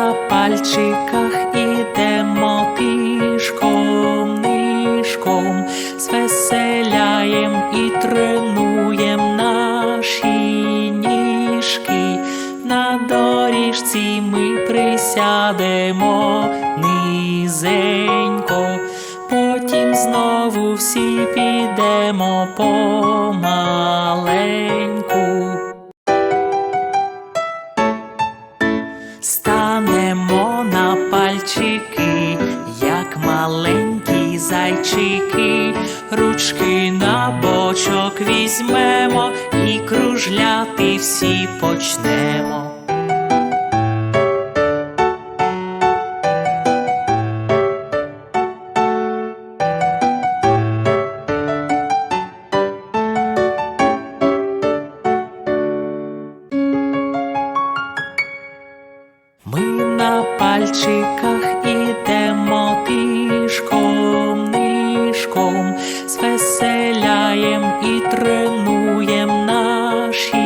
на пальчиках ідемо пішком, нишком, звеселяєм і тренуєм наші ніжки, на доріжці ми присядемо низенько, потім знову всі підемо помаленьку. Пальчики, як маленькі зайчики, ручки на бочок візьмемо і кружляти всі почнемо. Ми на пальчиках ідемо тишком, нишком, звеселяєм і тренуєм наші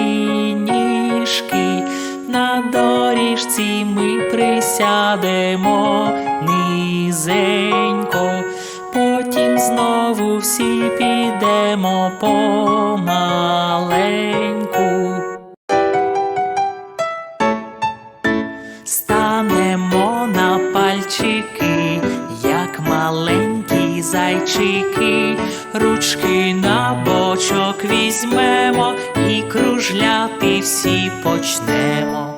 ніжки. На доріжці ми присядемо низенько, потім знову всі підемо помаленьку. Станемо на пальчики, як маленькі зайчики, ручки на бочок візьмемо і кружляти всі почнемо.